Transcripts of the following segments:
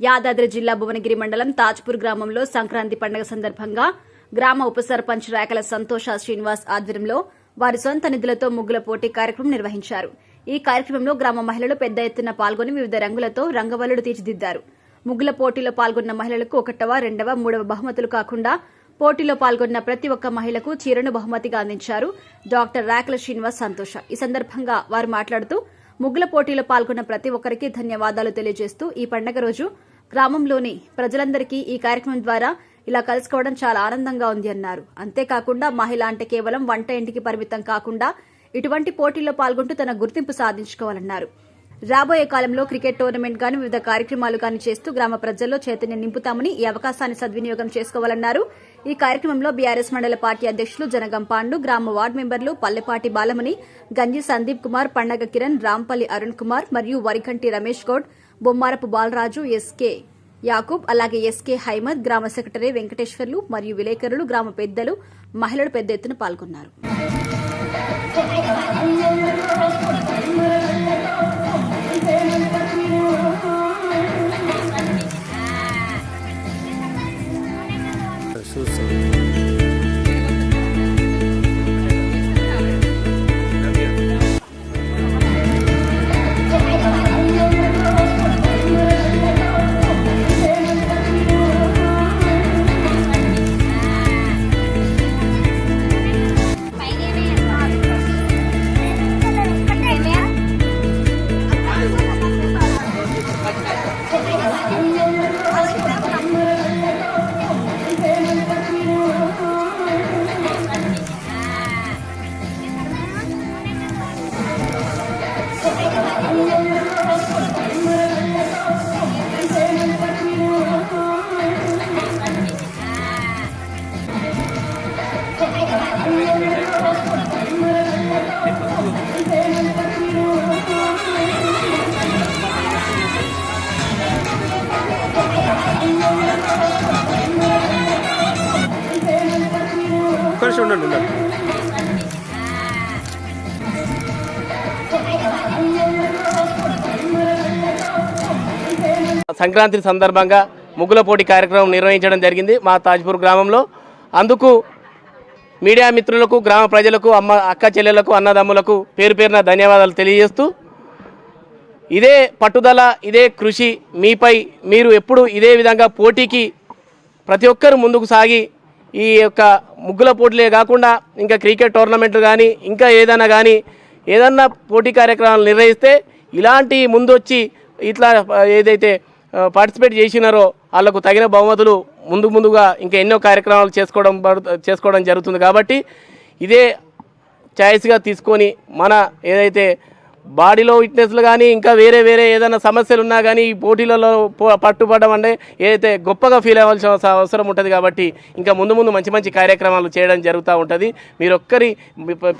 యాదాద్రి జిల్లా భువనగిరి మండలం తాజ్పూర్ గ్రామంలో సంక్రాంతి పండుగ సందర్భంగా గ్రామ ఉప సర్పంచ్ రేకల సంతోష శ్రీనివాస్ ఆధ్వర్యంలో వారి సొంత నిధులతో ముగ్గుల పోటీ కార్యక్రమం నిర్వహించారు. ఈ కార్యక్రమంలో గ్రామ మహిళలు పెద్ద ఎత్తున పాల్గొని వివిధ రంగులతో రంగవల్లుడు తీర్చిదిద్దారు. ముగ్గుల పోటీలో పాల్గొన్న మహిళలకు ఒకటవ రెండవ మూడవ బహుమతులు కాకుండా పోటీలో పాల్గొన్న ప్రతి ఒక్క మహిళకు చీరను బహుమతిగా అందించారు డాక్టర్ రాకల శ్రీనివాస్ సంతోష. ఈ సందర్భంగా వారు మాట్లాడుతూ ముగ్గుల పోటీలో పాల్గొన్న ప్రతి ఒక్కరికి ధన్యవాదాలు తెలియజేస్తూ ఈ పండగ రోజు గ్రామంలోని ప్రజలందరికీ ఈ కార్యక్రమం ద్వారా ఇలా కలుసుకోవడం చాలా ఆనందంగా ఉంది అన్నారు. అంతేకాకుండా మహిళ అంటే కేవలం వంట ఇంటికి పరిమితం కాకుండా ఇటువంటి పోటీల్లో పాల్గొంటూ తన గుర్తింపు సాధించుకోవాలన్నారు. రాబోయే కాలంలో క్రికెట్ టోర్నమెంట్ గాని వివిధ కార్యక్రమాలు గాని చేస్తూ గ్రామ ప్రజల్లో చైతన్యం నింపుతామని ఈ అవకాశాన్ని సద్వినియోగం చేసుకోవాలన్నారు. ఈ కార్యక్రమంలో బీఆర్ఎస్ మండల పార్టీ అధ్యక్షులు జనగం పాండు గ్రామ వార్డు మెంబర్లు పల్లెపాటి బాలమణి గంజి సందీప్ కుమార్ పండగ కిరణ్ రాంపల్లి అరుణ్ కుమార్ మరియు వరికంటి రమేష్ గౌడ్ బొమ్మారపు బాలరాజు ఎస్కే యాకూబ్ అలాగే ఎస్కే హైమద్ గ్రామ సెక్రటరీ వెంకటేశ్వర్లు మరియు విలేకరులు గ్రామ పెద్దలు మహిళలు పెద్ద ఎత్తున పాల్గొన్నారు. 何? ఉండండి ఉండండి. సంక్రాంతి సందర్భంగా ముగ్గుల పోటీ కార్యక్రమం నిర్వహించడం జరిగింది మా తాజ్పూర్ గ్రామంలో. అందుకు మీడియా మిత్రులకు గ్రామ ప్రజలకు అమ్మ అక్క చెల్లెలకు అన్నదమ్ములకు పేరు పేరున ధన్యవాదాలు తెలియజేస్తూ ఇదే పట్టుదల ఇదే కృషి మీపై మీరు ఎప్పుడు ఇదే విధంగా పోటీకి ప్రతి ఒక్కరు ముందుకు సాగి ఈ యొక్క ముగ్గుల పోటీలే కాకుండా ఇంకా క్రికెట్ టోర్నమెంట్లు కానీ ఇంకా ఏదైనా కానీ ఏదన్నా పోటీ కార్యక్రమాలు నిర్వహిస్తే ఇలాంటి ముందొచ్చి ఇట్లా ఏదైతే పార్టిసిపేట్ చేసినారో వాళ్ళకు తగిన బహుమతులు ముందు ముందుగా ఇంకా ఎన్నో కార్యక్రమాలు చేసుకోవడం చేసుకోవడం జరుగుతుంది కాబట్టి ఇదే ఛాయిస్గా తీసుకొని మన ఏదైతే బాడీలో ఫిట్నెస్లు కానీ ఇంకా వేరే వేరే ఏదైనా సమస్యలు ఉన్నా కానీ ఈ పోటీలలో పట్టుబడడం అంటే ఏదైతే గొప్పగా ఫీల్ అవ్వాల్సిన అవసరం ఉంటుంది కాబట్టి ఇంకా ముందు ముందు మంచి మంచి కార్యక్రమాలు చేయడం జరుగుతూ ఉంటుంది. మీరు ఒక్కరి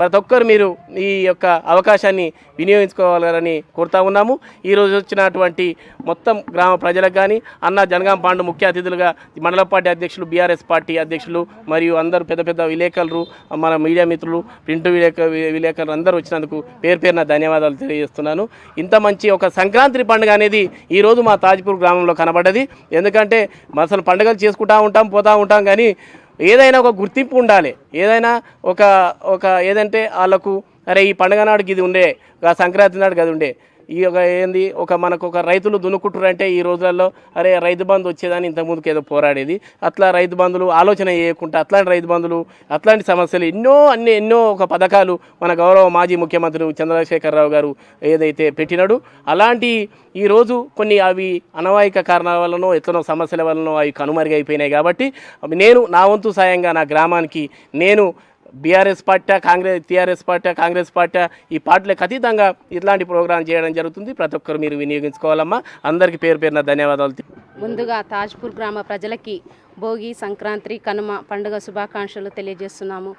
ప్రతి ఒక్కరు మీరు ఈ యొక్క అవకాశాన్ని వినియోగించుకోవాలని కోరుతా ఉన్నాము. ఈరోజు వచ్చినటువంటి మొత్తం గ్రామ ప్రజలకు కానీ అన్న జనగాం పాండు ముఖ్య అతిథులుగా మండల పార్టీ అధ్యక్షులు బీఆర్ఎస్ పార్టీ అధ్యక్షులు మరియు అందరూ పెద్ద పెద్ద విలేకరులు మన మీడియా మిత్రులు ప్రింట్ విలేక విలేకరులు అందరూ వచ్చినందుకు పేరు పేరున ధన్యవాదాలు తెలియజేస్తున్నాను. ఇంత మంచి ఒక సంక్రాంతి పండుగ అనేది ఈరోజు మా తాజ్పూర్ గ్రామంలో కనబడ్డది. ఎందుకంటే అసలు పండుగలు చేసుకుంటా ఉంటాం పోతూ ఉంటాం కానీ ఏదైనా ఒక గుర్తింపు ఉండాలి. ఏదైనా ఒక ఒక ఏదంటే వాళ్ళకు అరే ఈ పండుగ నాడుకి ఇది ఉండే ఆ సంక్రాంతి నాడుకి అది ఉండే. ఈ ఒక ఏంది ఒక మనకు ఒక రైతులు దున్నుకుంటారంటే ఈ రోజులలో అరే రైతు బంధు వచ్చేదని ఇంతకుముందుకు ఏదో పోరాడేది. అట్లా రైతు బంధులు ఆలోచన చేయకుండా అట్లాంటి రైతు బంధులు అట్లాంటి సమస్యలు ఎన్నో అన్ని ఎన్నో ఒక పథకాలు మన గౌరవ మాజీ ముఖ్యమంత్రి చంద్రశేఖరరావు గారు ఏదైతే పెట్టినాడు అలాంటి ఈరోజు కొన్ని అవి అనవాయిక కారణాల వలనో ఎట్లనో సమస్యల వలనో అవి కనుమరుగైపోయినాయి కాబట్టి నేను నా వంతు సాయంగా నా గ్రామానికి నేను BRS party Congress TRS party Congress party ఈ పార్టీలకు అతీతంగా ఇట్లాంటి ప్రోగ్రాం చేయడం జరుగుతుంది. ప్రతి ఒక్కరు మీరు వినియోగించుకోవాలమ్మా. అందరికీ పేరు పేరున ధన్యవాదాలు. ముందుగా తాజ్పూర్ గ్రామ ప్రజలకి భోగి సంక్రాంతి కనుమ పండుగ శుభాకాంక్షలు తెలియజేస్తున్నాము.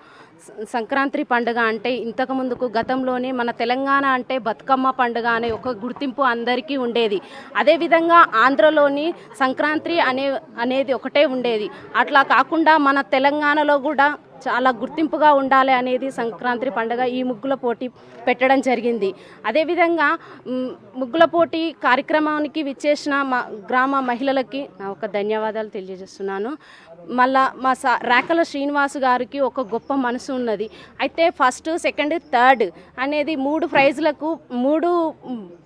సంక్రాంతి పండుగ అంటే ఇంతకు ముందుకు గతంలోనే మన తెలంగాణ అంటే బతుకమ్మ పండుగ అనే ఒక గుర్తింపు అందరికీ ఉండేది. అదేవిధంగా ఆంధ్రలోని సంక్రాంతి అనే అనేది ఒకటే ఉండేది. అట్లా కాకుండా మన తెలంగాణలో కూడా చాలా గుర్తింపుగా ఉండాలి అనేది సంక్రాంతి పండుగ ఈ ముగ్గుల పోటీ పెట్టడం జరిగింది. అదేవిధంగా ముగ్గుల పోటీ కార్యక్రమానికి విచ్చేసిన మా గ్రామ మహిళలకి నా ఒక ధన్యవాదాలు తెలియజేస్తున్నాను. మళ్ళా మా సా రేఖల శ్రీనివాస్ గారికి ఒక గొప్ప మనసు ఉన్నది. అయితే ఫస్ట్ సెకండ్ థర్డ్ అనేది మూడు ప్రైజులకు మూడు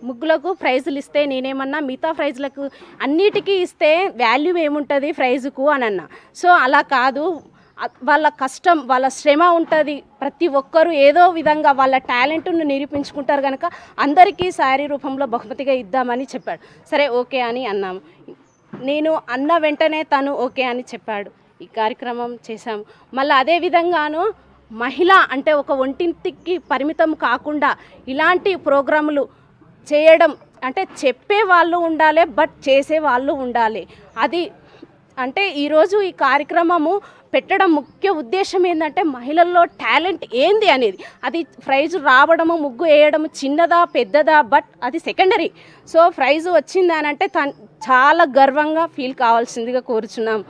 ముగ్గులకు ప్రైజులు ఇస్తే నేనేమన్నా మిగతా ప్రైజులకు అన్నిటికీ ఇస్తే వాల్యూ ఏముంటుంది ప్రైజుకు అని అన్నా సో అలా కాదు. వాళ్ళ కష్టం వాళ్ళ శ్రమ ఉంటుంది. ప్రతి ఒక్కరూ ఏదో విధంగా వాళ్ళ టాలెంట్ను నిరూపించుకుంటారు కనుక అందరికీ శారీ రూపంలో బహుమతిగా ఇద్దామని చెప్పాడు. సరే ఓకే అని అన్నాము నేను అన్న వెంటనే తను ఓకే అని చెప్పాడు. ఈ కార్యక్రమం చేశాము మళ్ళీ అదే విధంగాను మహిళ అంటే ఒక ఒంటింటికి పరిమితం కాకుండా ఇలాంటి ప్రోగ్రాములు చేయడం అంటే చెప్పే వాళ్ళు ఉండాలి బట్ చేసే వాళ్ళు ఉండాలి. అది అంటే ఈరోజు ఈ కార్యక్రమము పెట్టడం ముఖ్య ఉద్దేశం ఏంటంటే మహిళల్లో టాలెంట్ ఏంది అనేది. అది ప్రైజ్ రావడము ముగ్గు వేయడము చిన్నదా పెద్దదా బట్ అది సెకండరీ. సో ప్రైజ్ వచ్చింది అని అంటే తన్ చాలా గర్వంగా ఫీల్ కావాల్సిందిగా కోరుచున్నాం.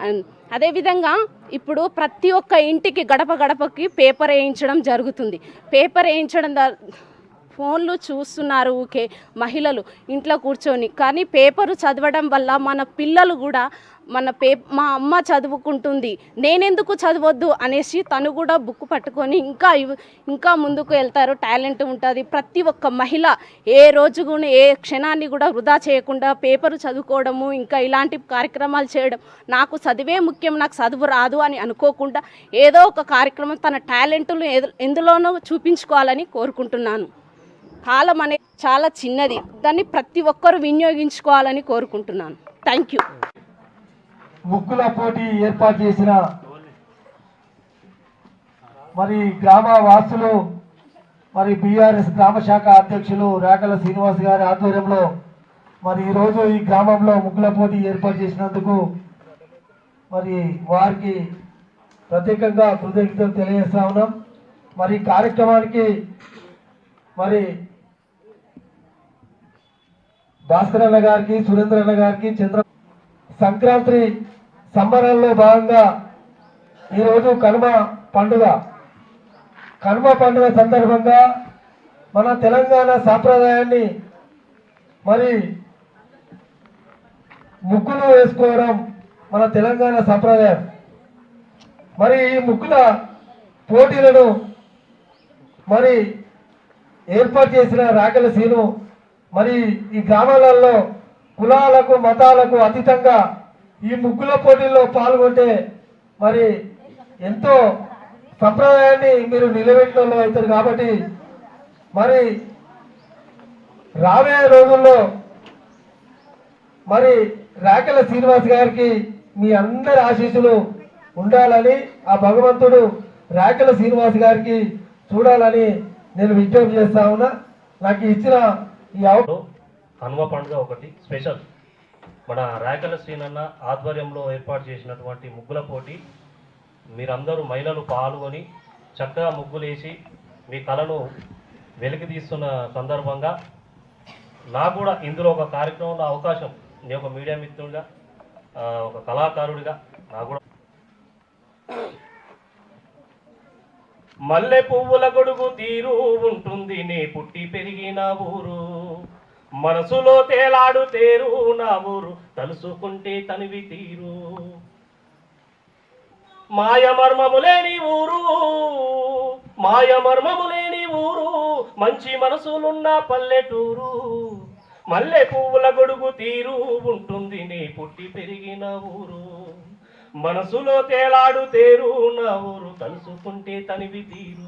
అండ్ అదేవిధంగా ఇప్పుడు ప్రతి ఒక్క ఇంటికి గడప గడపకి పేపర్ వేయించడం జరుగుతుంది. పేపర్ వేయించడం ద- ఫోన్లు చూస్తున్నారు ఊకే మహిళలు ఇంట్లో కూర్చొని. కానీ పేపరు చదవడం వల్ల మన పిల్లలు కూడా మన పే మా అమ్మ చదువుకుంటుంది. నేనెందుకు చదవద్దు అనేసి తను కూడా బుక్ పట్టుకొని ఇంకా ఇంకా ముందుకు వెళ్తారు. టాలెంట్ ఉంటుంది. ప్రతి ఒక్క మహిళ ఏ రోజు కూడా ఏ క్షణాన్ని కూడా వృధా చేయకుండా పేపరు చదువుకోవడము ఇంకా ఇలాంటి కార్యక్రమాలు చేయడం నాకు చదివే ముఖ్యం నాకు చదువు రాదు అని అనుకోకుండా ఏదో ఒక కార్యక్రమం తన టాలెంట్లు ఎందులోనూ చూపించుకోవాలని కోరుకుంటున్నాను. కాలం అనేది చాలా చిన్నది. దాన్ని ప్రతి ఒక్కరూ వినియోగించుకోవాలని కోరుకుంటున్నాను. Thank you. ముగ్గుల పోటీ ఏర్పాటు చేసిన మరి గ్రామ వాసులు మరి బీఆర్ఎస్ గ్రామ శాఖ అధ్యక్షులు రేకల శ్రీనివాస్ గారి ఆధ్వర్యంలో మరి ఈరోజు ఈ గ్రామంలో ముగ్గుల పోటీ ఏర్పాటు చేసినందుకు మరి వారికి ప్రత్యేకంగా కృతజ్ఞతలు తెలియజేస్తా ఉన్నాం. మరి కార్యక్రమానికి మరి భాస్కర్ అన్న గారికి సురేంద్ర అన్న గారికి చంద్ర సంక్రాంతి సంబరాల్లో భాగంగా ఈరోజు కనుమ పండుగ. కనుమ పండుగ సందర్భంగా మన తెలంగాణ సాంప్రదాయాన్ని మరి ముగ్గులు వేసుకోవడం మన తెలంగాణ సాంప్రదాయం. మరి ఈ ముగ్గుల పోటీలను మరి ఏర్పాటు చేసిన రాకెల సీను మరి ఈ గ్రామాలలో కులాలకు మతాలకు అతీతంగా ఈ ముగ్గుల పోటీల్లో పాల్గొంటే మరి ఎంతో సంప్రదాయాన్ని మీరు నిలబెట్టిన అవుతారు కాబట్టి మరి రాబోయే రోజుల్లో మరి రాకెల శ్రీనివాస్ గారికి మీ అందరి ఆశీస్సులు ఉండాలని ఆ భగవంతుడు రాకెల శ్రీనివాస్ గారికి చూడాలని నేను విజ్ఞప్తి చేస్తా ఉన్నా. నాకు ఇచ్చిన ఈ అవ కనుమ పండుగ ఒకటి స్పెషల్. మన రాయకల శ్రీనన్న ఆధ్వర్యంలో ఏర్పాటు చేసినటువంటి ముగ్గుల పోటీ. మీరందరూ మహిళలు పాల్గొని చక్కగా ముగ్గులేసి మీ కళను వెలికి తీస్తున్న సందర్భంగా నాకు కూడా ఇందులో ఒక కార్యక్రమంలో అవకాశం. నేను ఒక మీడియా మిత్రుడిగా ఒక కళాకారుడిగా నాకు కూడా మల్లె పువ్వుల గొడుగు తీరు ఉంటుంది. నీ పుట్టి పెరిగిన ఊరు. మనసులో తేలాడు తేరు నా ఊరు తలుసుకుంటే తనివి తీరు. మాయ మర్మము లేని ఊరు మాయ మర్మము లేని ఊరు మంచి మనసులున్న పల్లెటూరు. మల్లె పువ్వుల గొడుగు తీరు ఉంటుంది నీ పుట్టి పెరిగిన ఊరు. మనసులో తేలాడు తేరు నా ఊరు తలుసుకుంటే తనివి తీరు.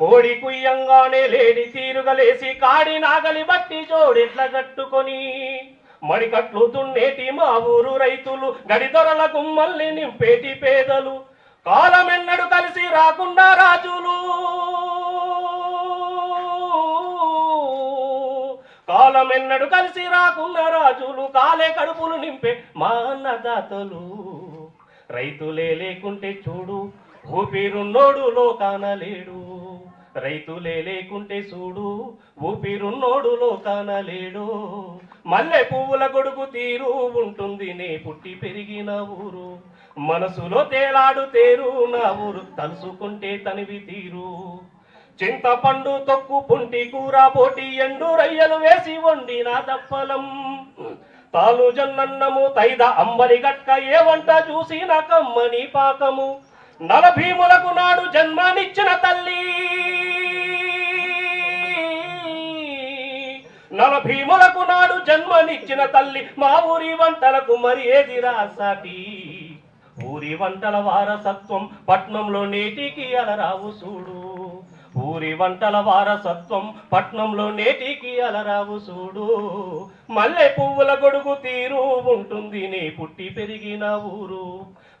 కోడి కుయ్యంగానే లేడి తీరుగలేసి కాడి నాగలి బట్టి జోడెట్ల కట్టుకొని మడికట్లు దున్నేటి మా ఊరు రైతులు గడిదొరల గుమ్మల్ని నింపేటి పేదలు. కాలమెన్నడు కలిసి రాకుండా రాజులు. కాలమెన్నడు కలిసి రాకుండా రాజులు కాలే కడుపులు నింపే మా అన్నదాతలు. రైతులే లేకుంటే చూడు ఊపిరున్నోడు లోకాన లేడు. రైతులే లేకుంటే చూడు ఊపిరున్నోడు లోకాన లేడు మల్లె పువ్వుల గొడుగు తీరు ఉంటుంది నే పుట్టి పెరిగిన ఊరు. మనసులో తేలాడు తేరు నా ఊరు తలుసుకుంటే తనివి తీరు. చింతపండు తొక్కు పుంటి కూర పోటి ఎండు రయ్యలు వేసి వండిన దప్పలం. తాలు జన్నన్నము తైద అంబలి గట్క ఏ వంట చూసిన కమ్మని పాకము. నలభీములకు నాడు జన్మనిచ్చిన తల్లి. నలభీములకు నాడు జన్మనిచ్చిన తల్లి. మా ఊరి వంటలకు మరి ఏది రాసాటి? ఊరి వంటల వారసత్వం పట్నంలో నేటికి అలరావు చూడు ఊరి వంటల వారసత్వం పట్నంలో నేటికి అలరావు చూడు మల్లె పువ్వుల గొడుగు తీరు ఉంటుంది నీ పుట్టి పెరిగిన ఊరు.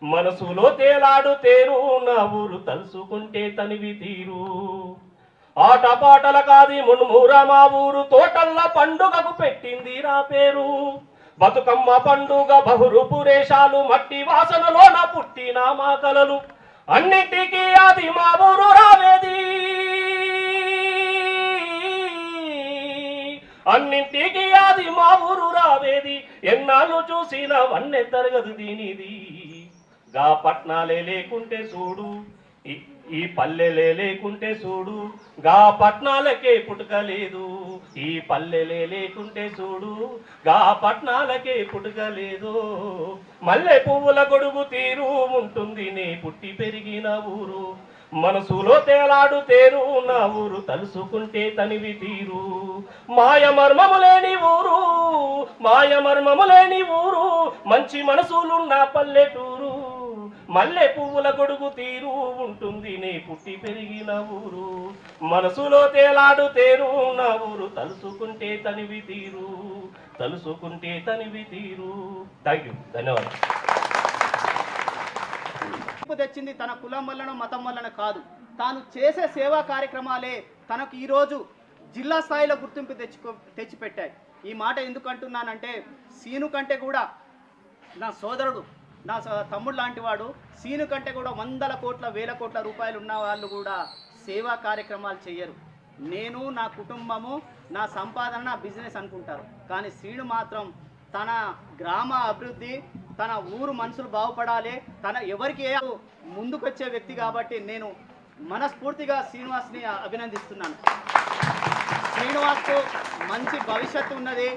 మనసులో తేలాడు తేరు నా ఊరు తలుసుకుంటే తనివి తీరు. ఆటపాటల కాది మున్మూర మా ఊరు తోటల్ల పండుగకు పెట్టింది రా పేరు. బతుకమ్మ పండుగ బహురు పురేషాలు మట్టి వాసనలోన పుట్టిన మా కలలు. అన్నిటికీ అది మా ఊరు రావేది అన్నింటికి అది మా ఊరు రావేది ఎన్నాళ్ళు చూసిన వన్నె తరగదు దీనిది. గా పట్నాలే లేకుంటే చూడు ఈ- ఈ పల్లెలే లేకుంటే చూడు గా పట్నాలకే పుట్టుక లేదు ఈ పల్లెలే లేకుంటే చూడు గా పట్నాలకే పుట్టుక లేదు మల్లె పువ్వుల గొడుగు తీరు ఉంటుంది నీ పుట్టి పెరిగిన ఊరు. మనసులో తేలాడు తేరు నా ఊరు తలుసుకుంటే తనివి తీరు. మాయ మర్మము లేని ఊరు మాయ మర్మము లేని ఊరు మంచి మనసులున్న పల్లెటూరు. మల్లె పువ్వుల గొడుగు తీరు ఉంటుంది నీ పుట్టి పెరిగిన ఊరు. మనసులో తేలాడు తేరు నా ఊరు. తలుసుకుంటే తనివి తీరు తలుసుకుంటే తనివి తీరు. థ్యాంక్ యూ ధన్యవాదాలు. తెచ్చింది తన కులం వలన మతం వలన కాదు. తాను చేసే సేవా కార్యక్రమాలే తనకు ఈరోజు జిల్లా స్థాయిలో గుర్తింపు తెచ్చుకో తెచ్చిపెట్టాయి. ఈ మాట ఎందుకు అంటున్నానంటే సీను కంటే కూడా నా సోదరుడు నా తమ్ముడు లాంటి వాడు సీను కంటే కూడా వందల కోట్ల వేల కోట్ల రూపాయలు ఉన్న వాళ్ళు కూడా సేవా కార్యక్రమాలు చేయరు నేను నా కుటుంబము నా సంపాదన నా బిజినెస్ అనుకుంటారు. కానీ శ్రీను మాత్రం తన గ్రామ అభివృద్ధి తన ఊరు మనుషులు బాగుపడాలి తన ఎవరికి ఏ ముందుకొచ్చే వ్యక్తి కాబట్టి నేను మనస్ఫూర్తిగా శ్రీనివాస్ని అభినందిస్తున్నాను. శ్రీనివాస్కు మంచి భవిష్యత్తు ఉన్నది.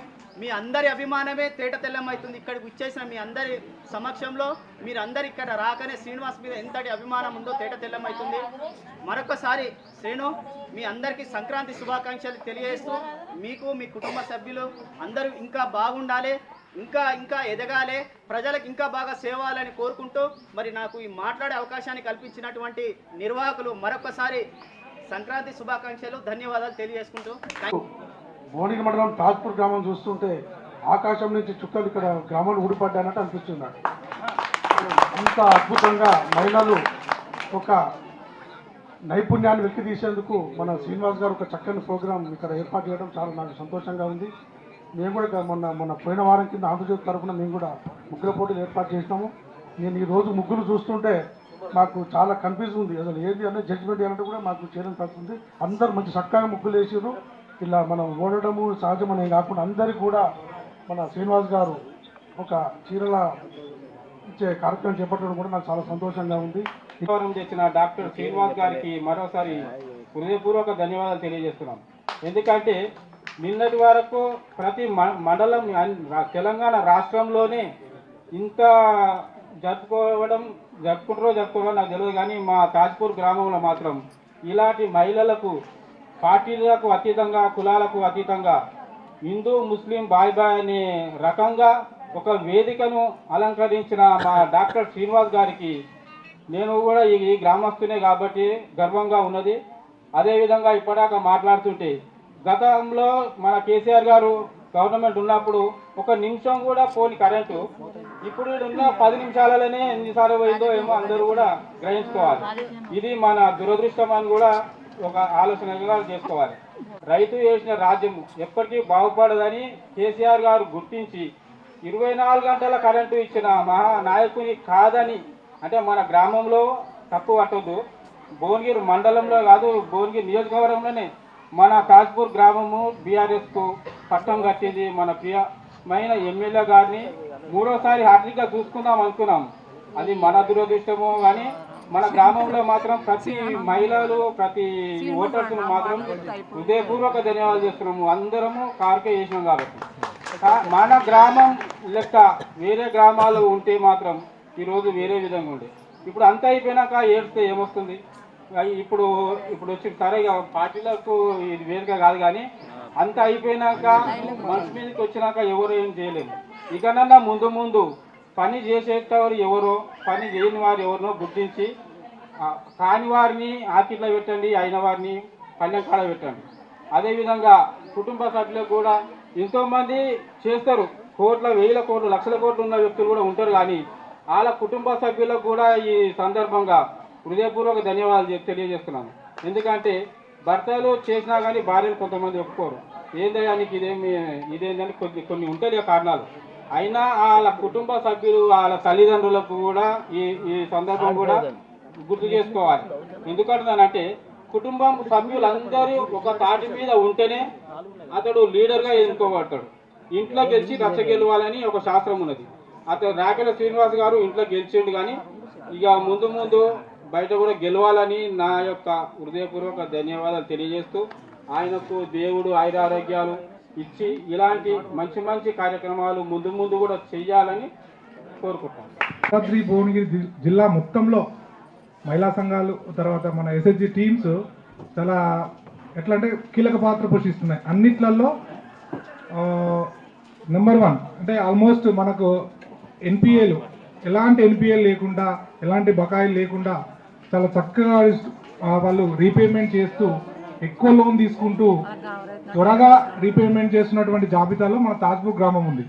మీ అందరి అభిమానమే తేట తెల్లమవుతుంది ఇక్కడికి వచ్చేసిన మీ అందరి సమక్షంలో మీరందరు ఇక్కడ రాకనే శ్రీనివాస్ మీద ఎంతటి అభిమానం ఉందో తేట తెల్లమవుతుంది మరొకసారి శ్రీను మీ అందరికీ సంక్రాంతి శుభాకాంక్షలు తెలియజేస్తూ మీకు మీ కుటుంబ సభ్యులు అందరూ ఇంకా బాగుండాలి ఇంకా ఇంకా ఎదగాలి ప్రజలకు ఇంకా బాగా సేవాలని కోరుకుంటూ మరి నాకు ఈ మాట్లాడే అవకాశాన్ని కల్పించినటువంటి నిర్వాహకులు మరొకసారి సంక్రాంతి శుభాకాంక్షలు ధన్యవాదాలు తెలియజేసుకుంటూ. థ్యాంక్ మండలం తాజ్పూర్ గ్రామం చూస్తుంటే ఆకాశం నుంచి చుక్కలు ఇక్కడ గ్రామాలు ఊడిపడ్డానట్టు అనిపిస్తుంది నాకు. అంత అద్భుతంగా మహిళలు ఒక నైపుణ్యాన్ని వెలికి తీసేందుకు మన శ్రీనివాస్ గారు ఒక చక్కని ప్రోగ్రాం ఇక్కడ ఏర్పాటు చేయడం చాలా నాకు సంతోషంగా ఉంది. మేము కూడా మొన్న మొన్న పోయిన వారం కింద ఆంధ్రజ్యోతి తరఫున మేము కూడా ముగ్గుల పోటీలు ఏర్పాటు చేసినాము. నేను ఈ రోజు ముగ్గులు చూస్తుంటే మాకు చాలా కన్ఫ్యూజ్ ఉంది. అసలు ఏది అనేది జడ్జిమెంట్ ఏంటంటే కూడా మాకు చేయడం తగ్గుతుంది అందరు మంచి చక్కగా ముగ్గులు వేసారు ఇలా మనం ఓడడము సహజమనే కాకుండా అందరికీ కూడా మన శ్రీనివాస్ గారు ఒక చీరల ఇచ్చే కార్యక్రమం చేపట్టడం కూడా నాకు చాలా సంతోషంగా ఉంది. గౌరవం చేసిన డాక్టర్ శ్రీనివాస్ గారికి మరోసారి హృదయపూర్వక ధన్యవాదాలు తెలియజేస్తున్నాం. ఎందుకంటే నిన్నటి వరకు ప్రతి మ- మండలం తెలంగాణ రాష్ట్రంలోనే ఇంత జరుపుకోవడం జరుపుకుంటారో జరుపుకోవడం నాకు తెలియదు కానీ మా తాజ్పూర్ గ్రామంలో మాత్రం ఇలాంటి మహిళలకు పార్టీలకు అతీతంగా కులాలకు అతీతంగా హిందూ ముస్లిం బాయ్ బాయ్ అనే రకంగా ఒక వేదికను అలంకరించిన మా డాక్టర్ శ్రీనివాస్ గారికి నేను కూడా ఈ గ్రామస్తునే కాబట్టి గర్వంగా ఉన్నది. అదేవిధంగా ఇప్పటిదాకా మాట్లాడుతుంటే గతంలో మన కేసీఆర్ గారు గవర్నమెంట్ ఉన్నప్పుడు ఒక నిమిషం కూడా పోని కరెంటు ఇప్పుడు ఉన్న పది నిమిషాలలోనే ఎన్నిసార్లు పోయిందో ఏమో అందరూ కూడా గ్రహించుకోవాలి. ఇది మన దురదృష్టం అని కూడా ఒక ఆలోచనగా చేసుకోవాలి. రైతు చేసిన రాజ్యం ఎప్పటికీ బాగుపడదని కేసీఆర్ గారు గుర్తించి ఇరవై నాలుగు గంటల కరెంటు ఇచ్చిన మహా నాయకుని కాదని అంటే మన గ్రామంలో తప్పు పట్టొద్దు. భువనగిరి మండలంలో కాదు భువనగిరి నియోజకవర్గంలోనే మన తాజ్పూర్ గ్రామము బీఆర్ఎస్కు పట్టం కట్టింది మన ప్రియమైన ఎమ్మెల్యే గారిని. మూడోసారి హార్దిక్గా చూసుకుందాం అనుకున్నాం. అది మన దురదృష్టమో కానీ మన గ్రామంలో మాత్రం ప్రతి మహిళలు ప్రతి ఓటర్స్ మాత్రం హృదయపూర్వక ధన్యవాదాలు చేస్తున్నాము అందరము కారుకే చేసినాం కాబట్టి. మన గ్రామం లెక్క వేరే గ్రామాలు ఉంటే మాత్రం ఈరోజు వేరే విధంగా ఉండే. ఇప్పుడు అంతా అయిపోయినాక ఏడిస్తే ఏమొస్తుంది? ఇప్పుడు ఇప్పుడు వచ్చి సరే పార్టీలకు ఇది వేరుగా కాదు కానీ అంతా అయిపోయినాక మనసు మీదకి వచ్చినాక ఎవరు ఏం చేయలేము. ఇకనన్నా ముందు ముందు పని చేసేటవారు ఎవరో పని చేయని వారు ఎవరినో గుర్తించి కాని వారిని ఆకిట్లో పెట్టండి అయిన వారిని పల్లెకాడ పెట్టండి. అదేవిధంగా కుటుంబ సభ్యులకు కూడా ఎంతోమంది చేస్తారు. కోట్ల వేల కోట్లు లక్షల కోట్లు ఉన్న వ్యక్తులు కూడా ఉంటారు కానీ వాళ్ళ కుటుంబ సభ్యులకు కూడా ఈ సందర్భంగా హృదయపూర్వక ధన్యవాదాలు తెలియజేస్తున్నాను. ఎందుకంటే భర్తలు చేసినా కానీ భార్యలు కొంతమంది ఒప్పుకోరు. ఏందయ్యా నీకు ఇదేమి ఇదేందని కొన్ని కొన్ని ఉంటాయి ఆ కారణాలు. అయినా వాళ్ళ కుటుంబ సభ్యులు వాళ్ళ తల్లిదండ్రులకు కూడా ఈ ఈ సందర్భం కూడా గుర్తు చేసుకోవాలి. ఎందుకంటున్నానంటే కుటుంబం సభ్యులందరూ ఒక తాటి మీద ఉంటేనే అతడు లీడర్గా ఎన్నుకోబడతాడు. ఇంట్లో గెలిచి రచ్చ గెలవాలని ఒక శాస్త్రం ఉన్నది. అతను రాకెల శ్రీనివాస్ గారు ఇంట్లో గెలిచిండు కానీ ఇక ముందు ముందు బయట కూడా గెలవాలని నా యొక్క హృదయపూర్వక ధన్యవాదాలు తెలియజేస్తూ ఆయనకు దేవుడు ఆయురారోగ్యాలు ఇచ్చి ఇలాంటి మంచి మంచి కార్యక్రమాలు ముందు ముందు కూడా చెయ్యాలని కోరుకుంటాను యాదాద్రి భువనగిరి జిల్లా మొత్తంలో మహిళా సంఘాలు తర్వాత మన ఎస్హెచ్జి టీమ్స్ చాలా ఎట్లా అంటే కీలక పాత్ర పోషిస్తున్నాయి. అన్నిట్లలో నెంబర్ వన్ అంటే ఆల్మోస్ట్ మనకు ఎన్పిఏలు ఎలాంటి ఎన్పిఏలు లేకుండా ఎలాంటి బకాయిలు లేకుండా చాలా చక్కగా వాళ్ళు రీపేమెంట్ చేస్తూ ఎక్కువ లోన్ తీసుకుంటూ త్వరగా రీపేమెంట్ చేస్తున్నటువంటి జాబితాలో మన తాజ్పూర్ గ్రామం ఉంది.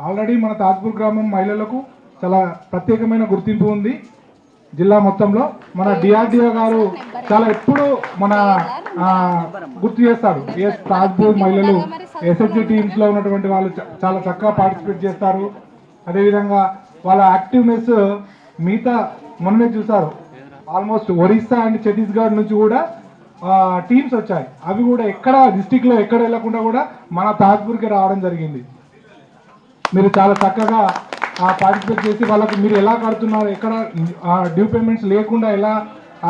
ఆల్రెడీ మన తాజ్పూర్ గ్రామం మహిళలకు చాలా ప్రత్యేకమైన గుర్తింపు ఉంది. జిల్లా మొత్తంలో మన డిఆర్డిఓ గారు చాలా ఎప్పుడు మన గుర్తు చేస్తారు. ఏ తాజ్పూర్ మహిళలు ఎస్ఎస్జి టీమ్స్లో ఉన్నటువంటి వాళ్ళు చ- చాలా చక్కగా పార్టిసిపేట్ చేస్తారు. అదేవిధంగా వాళ్ళ యాక్టివ్నెస్ మిగతా మొన్ననే చూసారు. ఆల్మోస్ట్ ఒరిస్సా అండ్ ఛత్తీస్గఢ్ నుంచి కూడా టీమ్స్ వచ్చాయి. అవి కూడా ఎక్కడ డిస్టిక్లో ఎక్కడ వెళ్ళకుండా కూడా మన తాజ్పూర్కి రావడం జరిగింది. మీరు చాలా చక్కగా పార్టిసిపేట్ చేసి వాళ్ళకి మీరు ఎలా కడుతున్నారు ఎక్కడ డ్యూ పేమెంట్స్ లేకుండా ఎలా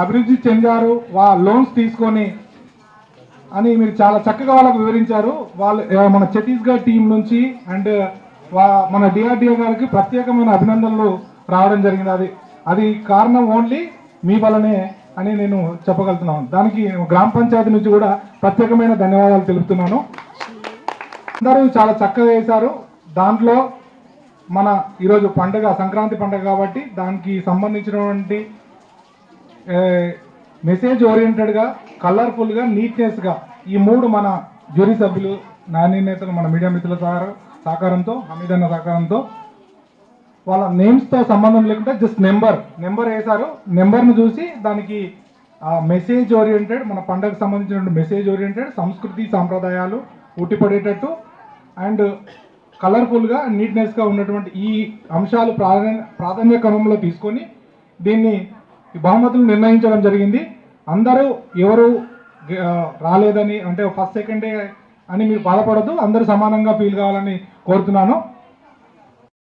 అభివృద్ధి చెందారు వా లోన్స్ తీసుకొని అని మీరు చాలా చక్కగా వాళ్ళకు వివరించారు. వాళ్ళు మన ఛత్తీస్గఢ్ టీం నుంచి అండ్ మన డిఆర్డిఏ గారికి ప్రత్యేకమైన అభినందనలు రావడం జరిగింది. అది అది కారణం ఓన్లీ మీ వల్లనే అని నేను చెప్పగలుగుతున్నాను. దానికి గ్రామ పంచాయతీ నుంచి కూడా ప్రత్యేకమైన ధన్యవాదాలు తెలుపుతున్నాను. అందరూ చాలా చక్కగా వేశారు దాంట్లో మన ఈరోజు పండుగ సంక్రాంతి పండుగ కాబట్టి దానికి సంబంధించినటువంటి మెసేజ్ ఓరియంటెడ్గా కలర్ఫుల్గా నీట్నెస్గా ఈ మూడు మన జ్యూరీ సభ్యులు నాణ్యతలు మన మీడియా మిత్రుల సహకారం సహకారంతో హమీదన్న సహకారంతో వాళ్ళ నేమ్స్తో సంబంధం లేకుండా జస్ట్ నెంబర్ నెంబర్ వేశారు. నెంబర్ను చూసి దానికి మెసేజ్ ఓరియంటెడ్ మన పండగకు సంబంధించిన మెసేజ్ ఓరియంటెడ్ సంస్కృతి సాంప్రదాయాలు ఉట్టిపడేటట్టు అండ్ కలర్ఫుల్గా నీట్నెస్గా ఉన్నటువంటి ఈ అంశాలు ప్రాధాన్య ప్రాధాన్య క్రమంలో తీసుకొని దీన్ని ఈ బహుమతులు నిర్ణయించడం జరిగింది. అందరూ ఎవరు రాలేదని అంటే ఫస్ట్ సెకండ్ డే అని మీరు బాధపడద్దు. అందరూ సమానంగా ఫీల్ కావాలని కోరుతున్నాను.